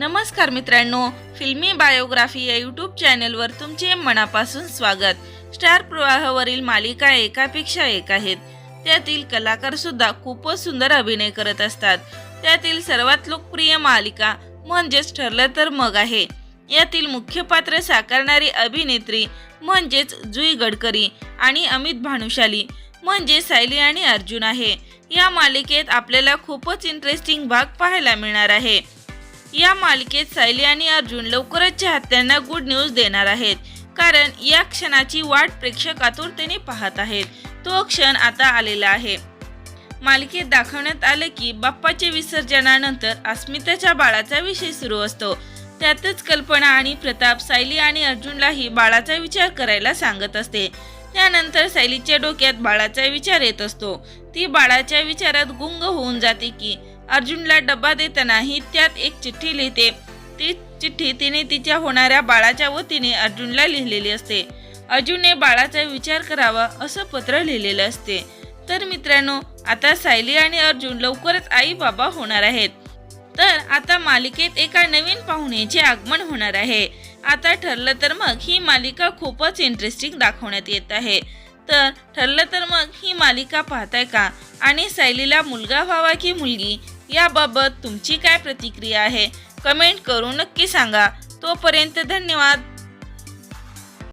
नमस्कार मित्रांनो फिल्मी बायोग्राफी या यूट्यूब चॅनलवर तुमचे मनापासून स्वागत. स्टार प्रवाहावरील मालिका एकापेक्षा एक आहेत. त्यातील कलाकार सुद्धा खूपच सुंदर अभिनय करत असतात. त्यातील सर्वात लोकप्रिय मालिका म्हणजेच ठरलं तर मग आहे. यातील मुख्य पात्र साकारणारी अभिनेत्री म्हणजेच जुई गडकरी आणि अमित भानुशाली म्हणजे सायली आणि अर्जुन आहे. या मालिकेत आपल्याला खूपच इंटरेस्टिंग भाग पाहायला मिळणार आहे. या मालिकेत सायली आणि अर्जुन लवकरच चाहत्यांना गुड न्यूज देणार आहेत. कारण या क्षणाची वाट प्रेक्षक आतुरतेने पाहत आहेत. तो क्षण आता आलेला आहे. मालिकेत दाखवण्यात आले की बाप्पाचे विसर्जनानंतर अस्मिताच्या बाळाचा विषय सुरू असतो. त्यातच कल्पना आणि प्रताप सायली आणि अर्जुनलाही बाळाचा विचार करायला सांगत असते. त्यानंतर सायलीच्या डोक्यात बाळाचा विचार येत असतो. ती बाळाच्या विचारात गुंग होऊन जाते की अर्जुनला डब्बा देतानाही त्यात एक चिठ्ठी लिहिते. ती चिठ्ठी तिने तिच्या होणाऱ्या बाळाच्या वतीने अर्जुनला लिहिलेली असते. अर्जुनने बाळाचा विचार करावा असं पत्र लिहिलेलं असते. तर मित्रांनो आता सायली आणि अर्जुन लवकरच आई बाबा होणार आहेत. तर आता मालिकेत एका नवीन पाहुण्याचे आगमन होणार आहे. आता ठरलं तर मग ही मालिका खूपच इंटरेस्टिंग दाखवण्यात येत आहे. तर ठरलं तर मग ही मालिका पाहताय का? आणि सायलीला मुलगा व्हावा की मुलगी? याबाबत तुमची काय प्रतिक्रिया आहे? कमेंट करून नक्की सांगा. तोपर्यंत धन्यवाद.